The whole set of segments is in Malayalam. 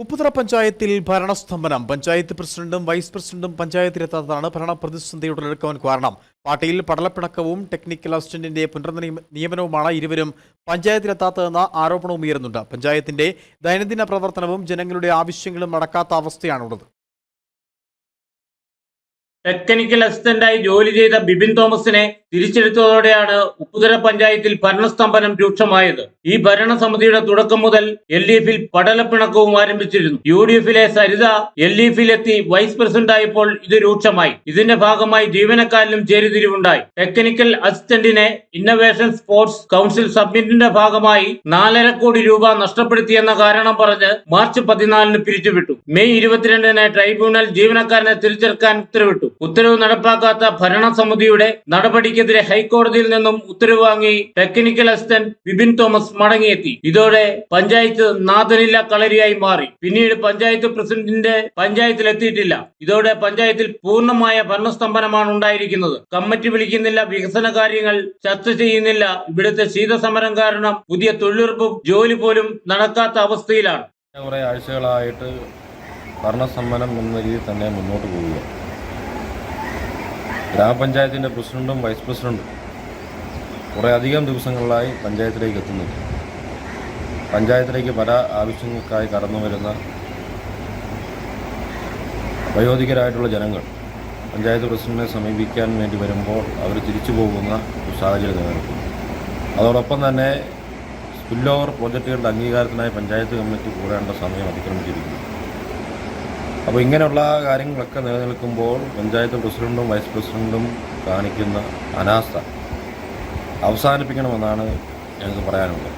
ഉപ്പുതറ പഞ്ചായത്തിൽ ഭരണസ്തംഭനം. പഞ്ചായത്ത് പ്രസിഡന്റും വൈസ് പ്രസിഡന്റും പഞ്ചായത്തിലെത്താത്തതാണ് ഭരണ പ്രതിസന്ധിയുടെ ഉടലെടുക്കാൻ കാരണം. പാർട്ടിയിൽ പടലപ്പിണക്കവും ടെക്നിക്കൽ അസിസ്റ്റന്റിന്റെ പുനർനിയമനവുമാണ് നിയമനവുമാണ് ഇരുവരും പഞ്ചായത്തിലെത്താത്തതെന്ന ആരോപണവും ഉയരുന്നുണ്ട്. പഞ്ചായത്തിന്റെ ദൈനംദിന പ്രവർത്തനവും ജനങ്ങളുടെ ആവശ്യങ്ങളും നടക്കാത്ത അവസ്ഥയാണുള്ളത്. ടെക്നിക്കൽ അസിസ്റ്റന്റായി ജോലി ചെയ്ത ബിബിൻ തോമസിനെ തിരിച്ചെടുത്തതോടെയാണ് ഉപ്പുതര പഞ്ചായത്തിൽ ഭരണസ്തംഭനം രൂക്ഷമായത്. ഈ ഭരണസമിതിയുടെ തുടക്കം മുതൽ എൽ ഡി എഫിൽ പടലപ്പിണക്കവും ആരംഭിച്ചിരുന്നു. യു ഡി എഫിലെ സരിത എൽ ഡി എഫിലെത്തി വൈസ് പ്രസിഡന്റായപ്പോൾ ഇത് രൂക്ഷമായി. ഇതിന്റെ ഭാഗമായി ജീവനക്കാരിലും ചേരിതിരിവുണ്ടായി. ടെക്നിക്കൽ അസിസ്റ്റന്റിനെ ഇന്നവേഷൻ സ്പോർട്സ് കൗൺസിൽ സബ്മിറ്റിന്റെ ഭാഗമായി നാലര കോടി രൂപ നഷ്ടപ്പെടുത്തിയെന്ന കാരണം പറഞ്ഞ് മാർച്ച് പതിനാലിന് പിരിച്ചുവിട്ടു. മെയ് ഇരുപത്തിരണ്ടിന് ട്രൈബ്യൂണൽ ജീവനക്കാരനെ തിരിച്ചെടുക്കാൻ ഉത്തരവിട്ടു. ഉത്തരവ് നടപ്പാക്കാത്ത ഭരണസമിതിയുടെ നടപടിക്കെതിരെ ഹൈക്കോടതിയിൽ നിന്നും ഉത്തരവ് വാങ്ങി ടെക്നിക്കൽ അസിസ്റ്റന്റ് വിപിൻ തോമസ് മടങ്ങിയെത്തി. ഇതോടെ പഞ്ചായത്ത് നാഥനില്ല കളരിയായി മാറി. പിന്നീട് പഞ്ചായത്ത് പ്രസിഡന്റിന്റെ പഞ്ചായത്തിൽ എത്തിയിട്ടില്ല ഇതോടെ പഞ്ചായത്തിൽ പൂർണമായ ഭരണസ്തംഭനമാണ് ഉണ്ടായിരിക്കുന്നത്. കമ്മിറ്റി വിളിക്കുന്നില്ല വികസന കാര്യങ്ങൾ ചർച്ച ചെയ്യുന്നില്ല. ഇവിടുത്തെ ശീതസമരം കാരണം പുതിയ തൊഴിലുറപ്പ് ജോലി പോലും നടക്കാത്ത അവസ്ഥയിലാണ്. കുറേ ആഴ്ചകളായിട്ട് ഭരണസമ്മനം എന്ന രീതിയിൽ തന്നെ മുന്നോട്ട് പോവുക ഗ്രാമപഞ്ചായത്തിന്റെ പ്രസിഡന്റും വൈസ് പ്രസിഡന്റും കുറേ അധികം ദിവസങ്ങളിലായി പഞ്ചായത്തിലേക്ക് എത്തുന്നില്ല പഞ്ചായത്തിലേക്ക് പല ആവശ്യങ്ങൾക്കായി കടന്നു വരുന്ന വയോധികരായിട്ടുള്ള ജനങ്ങൾ പഞ്ചായത്ത് പ്രസിഡന്റിനെ സമീപിക്കാൻ വേണ്ടി വരുമ്പോൾ അവർ തിരിച്ചു പോകുന്ന ഒരു സാഹചര്യം നിലനിൽക്കുന്നു. അതോടൊപ്പം തന്നെ സ്പിൽ ഓവർ പ്രോജക്റ്റുകളുടെ അംഗീകാരത്തിനായി പഞ്ചായത്ത് കമ്മിറ്റി കൂടേണ്ട സമയം അതിക്രമിച്ചിരിക്കുന്നു. അപ്പോൾ ഇങ്ങനെയുള്ള കാര്യങ്ങളൊക്കെ നിലനിൽക്കുമ്പോൾ പഞ്ചായത്ത് പ്രസിഡന്റും വൈസ് പ്രസിഡന്റും കാണിക്കുന്ന അനാസ്ഥ അവസാനിപ്പിക്കണമെന്നാണ് ഞങ്ങൾക്ക് പറയാനുള്ളത്.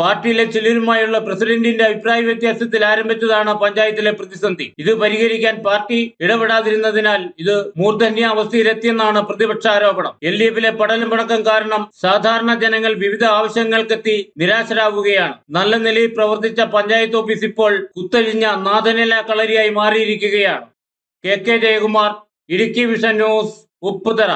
പാർട്ടിയിലെ ചിലരുമായുള്ള പ്രസിഡന്റിന്റെ അഭിപ്രായ വ്യത്യാസത്തിൽ ആരംഭിച്ചതാണ് പഞ്ചായത്തിലെ പ്രതിസന്ധി. ഇത് പരിഹരിക്കാൻ പാർട്ടി ഇടപെടാതിരുന്നതിനാൽ ഇത് മൂർധന്യ മൂർധന്യാവസ്ഥയിലെത്തിയെന്നാണ് പ്രതിപക്ഷ ആരോപണം. എൽ ഡി എഫിലെ പടലും കാരണം സാധാരണ ജനങ്ങൾ വിവിധ ആവശ്യങ്ങൾക്കെത്തി നിരാശരാകുകയാണ് നല്ല നിലയിൽ പ്രവർത്തിച്ച പഞ്ചായത്ത് ഓഫീസ് ഇപ്പോൾ കുത്തഴിഞ്ഞ നാഥനില കളരിയായി മാറിയിരിക്കുകയാണ്. K K Jayakumar Idukki vision news Upputhara.